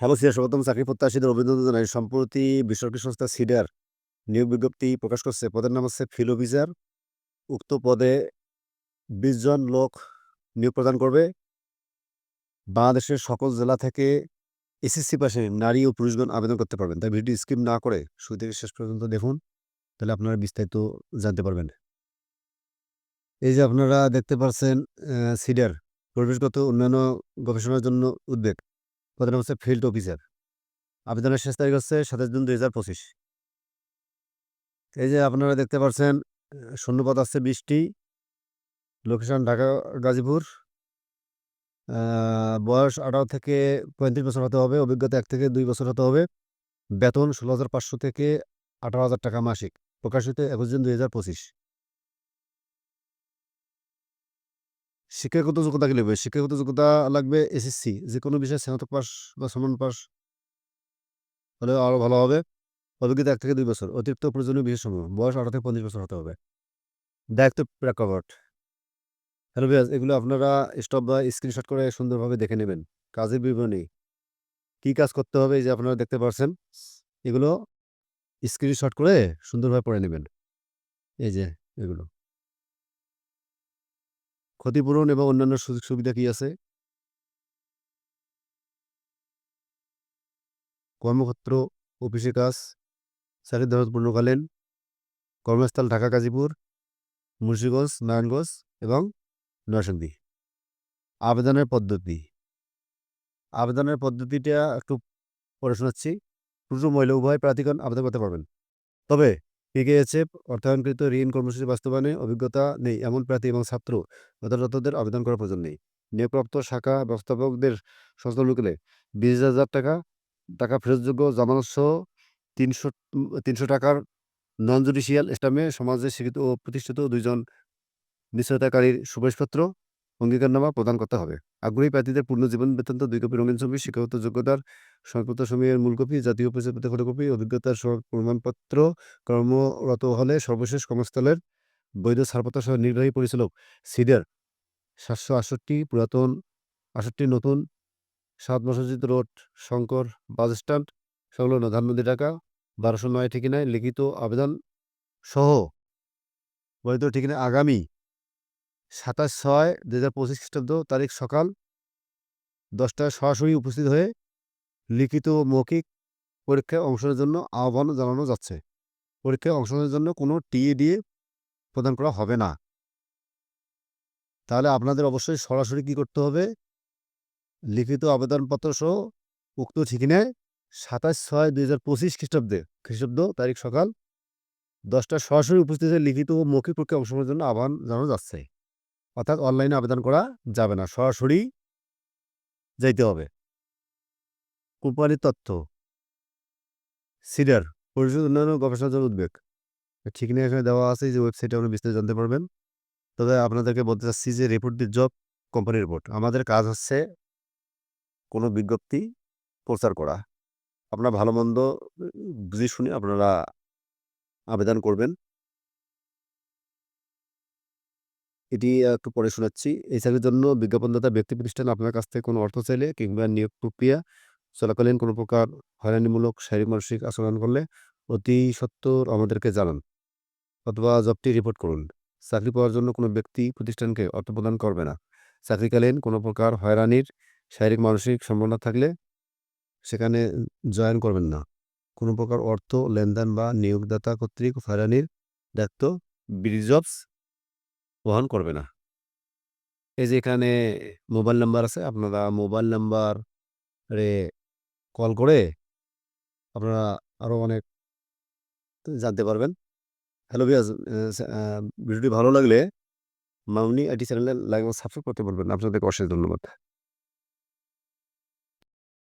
Hello সিয়া স্বাগতম চাকরি প্রত্যাশীদের অভিনন্দন জানাই। সম্প্রতি বেসরকারি সংস্থা সিডার নিয়োগ বিজ্ঞপ্তি প্রকাশ করছে। পদের নাম হচ্ছে ফিল অফিসার। উক্ত পদে বিশ জন লোক নিয়োগ প্রদান করবে। বাংলাদেশের সকল জেলা থেকে এসএসসি পাশে নারী ও পুরুষগণ আবেদন করতে পারবেন। তাই ভিডিও স্কিপ না করে শুরু থেকে শেষ পর্যন্ত দেখুন, তাহলে আপনারা বিস্তারিত জানতে পারবেন। এই যে, আপনারা দেখতে পাচ্ছেন সিডার পরিবেশগত উন্নয়ন গবেষণার জন্য উদ্বেগ। নাম হচ্ছে ফিল্ড অফিসার আবেদনের শেষ তারিখ হচ্ছে সাতাশ জুন দুই হাজার পঁচিশ। এই যে আপনারা দেখতে পাচ্ছেন আহ, শূন্যপদ আছে বিশটি। লোকেশন ঢাকা গাজীপুর। বয়স আঠারো থেকে পঁয়ত্রিশ বছর হতে হবে অভিজ্ঞতা এক থেকে দুই বছর হতে হবে। বেতন ষোলো হাজার পাঁচশো থেকে আঠারো হাজার টাকা মাসিক। প্রকাশিত একুশ জুন দুই হাজার পঁচিশ। শিক্ষাগত যোগ্যতা কি লাগবে? শিক্ষাগত যোগ্যতা লাগবে এসএসসি যে কোনো বিষয়ে স্নাতক পাস বা সমান পাস হলে আরও ভালো হবে। অভিজ্ঞতা এক থেকে দুই বছর, অতিরিক্ত প্রয়োজনীয় বিশেষ সমূহ বয়স আঠারো থেকে পঁচিশ বছর হতে হবে। দায়িত্ব প্রেক্ষাপট। হ্যালো বিয়াস এগুলো আপনারা স্টপ বা স্ক্রিনশট করে সুন্দরভাবে দেখে নেবেন। কাজের বিবরণী, কি কাজ করতে হবে এই যে আপনারা দেখতে পাচ্ছেন এগুলো স্ক্রিনশট করে সুন্দরভাবে পড়ে নেবেন। এই যে এগুলো। ক্ষতিপূরণ এবং অন্যান্য সুযোগ সুবিধা কি আছে? কর্মক্ষেত্র অফিসে কাজ চাকরির ধরন পূর্ণকালীন, কর্মস্থল ঢাকা, গাজীপুর, মুন্সিগঞ্জ, নারায়ণগঞ্জ এবং নরসিংদী। আবেদনের পদ্ধতি। আবেদনের পদ্ধতিটা একটু পড়ে শোনাচ্ছি। পুরুষ মহিলা উভয় প্রার্থীগণ আবেদন করতে পারবেন। তবে পিকেএচএফ অর্থায়নকৃত ঋণ কর্মসূচি বাস্তবায়নে অভিজ্ঞতা নেই এমন প্রার্থী এবং ছাত্র যথাযথদের আবেদন করার প্রয়োজন নেই। নিয়োগপ্রাপ্ত শাখা ব্যবস্থাপকদের সংস্থাগুলোকে বিশ হাজার টাকা টাকা ফেরতযোগ্য জামানত সহ তিনশো তিনশো টাকার নন জুডিশিয়াল স্টামে সমাজে স্বীকৃত ও প্রতিষ্ঠিত দুইজন নিশ্চয়তাকারীর সুপারিশপত্র অঙ্গীকারনামা প্রদান করতে হবে। আগ্রহী প্রার্থীদের পূর্ণ জীবন বেতন্ত দুই কপি রঙিন ছবি, শিক্ষাগত যোগ্যতার সংযুক্ত সময়ের মূল কপি জাতীয় পরিচয়পত্র ফটোকপি, অভিজ্ঞতার প্রমাণপত্র, কর্মরত হলে সর্বশেষ কর্মস্থলের বৈধ ছাড়পত্র সহ নির্বাহী পরিচালক সিডার সাতশো আটষট্টি, পুরাতন আটষট্টি, নতুন সাত মসজিদ রোড, শঙ্কর বাস স্ট্যান্ড, সংলগ্ন ধানমন্দি ঢাকা, বারোশো নয় ঠিকানায় লিখিত আবেদন সহ বৈধ ঠিকানায় আগামী সাতাশ ছয় দু হাজার পঁচিশ খ্রিস্টাব্দ তারিখ সকাল দশটায় সরাসরি উপস্থিত হয়ে লিখিত মৌখিক পরীক্ষায় অংশগ্রহণের জন্য আহ্বান জানানো যাচ্ছে। পরীক্ষায় অংশগ্রহণের জন্য কোনো টিএ দিয়ে প্রদান করা হবে না। তাহলে আপনাদের অবশ্যই সরাসরি কি করতে হবে? লিখিত আবেদনপত্র সহ উক্ত ঠিকানায় সাতাশ ছয় দুই হাজার পঁচিশ খ্রিস্টাব্দে, খ্রিস্টাব্দ তারিখ সকাল দশটা সরাসরি উপস্থিত লিখিত ও মৌখিক পরীক্ষায় অংশগ্রহণের জন্য আহ্বান জানানো যাচ্ছে। অর্থাৎ অনলাইনে আবেদন করা যাবে না, সরাসরি যাইতে হবে। কোম্পানির তথ্য। সিডার পরিষদ উন্নয়ন ও গবেষণার জন্য উদ্বেগ। ঠিকানা এখানে দেওয়া আছে যে ওয়েবসাইটে আপনি বিস্তারিত জানতে পারবেন। তবে আপনাদেরকে বলতে চাচ্ছি যে report the job company report আমাদের কাজ হচ্ছে কোনো বিজ্ঞপ্তি প্রচার করা। আপনার ভালো মন্দ, বুঝে শুনে আপনারা আবেদন করবেন। এটি একটু পরে শোনাচ্ছি। এই চাকরির জন্য বিজ্ঞাপনদাতা, ব্যক্তি প্রতিষ্ঠান আপনার কাছ থেকে কোনো অর্থ চাইলে কিংবা নিয়োগ প্রক্রিয়া চলাকালীন কোনো প্রকার হয়রানিমূলক, শারীরিক, মানসিক আচরণ করলে অতি সত্বর আমাদেরকে জানান অথবা জবটি রিপোর্ট করুন। চাকরি পাওয়ার জন্য কোনো ব্যক্তি প্রতিষ্ঠানকে অর্থ প্রদান করবে না। চাকরিকালীন কোনো প্রকার হয়রানির, শারীরিক, মানসিক সম্ভাবনা থাকলে সেখানে জয়েন করবেন না। কোনো প্রকার অর্থ, লেনদেন বা নিয়োগদাতা কর্তৃক হয়রানির দায়িত্ব বিজবস বহন করবে না। এই যে এখানে মোবাইল নাম্বার আছে, আপনারা মোবাইল নাম্বারে কল করে আপনারা আরও অনেক জানতে পারবেন। হ্যালো বিয়াজ ভিডিওটি ভালো লাগলে মামনি আইটি চ্যানেলে লাইক সাবস্ক্রাইব করতে বলবেন আপনাদেরকে অশেষ ধন্যবাদ।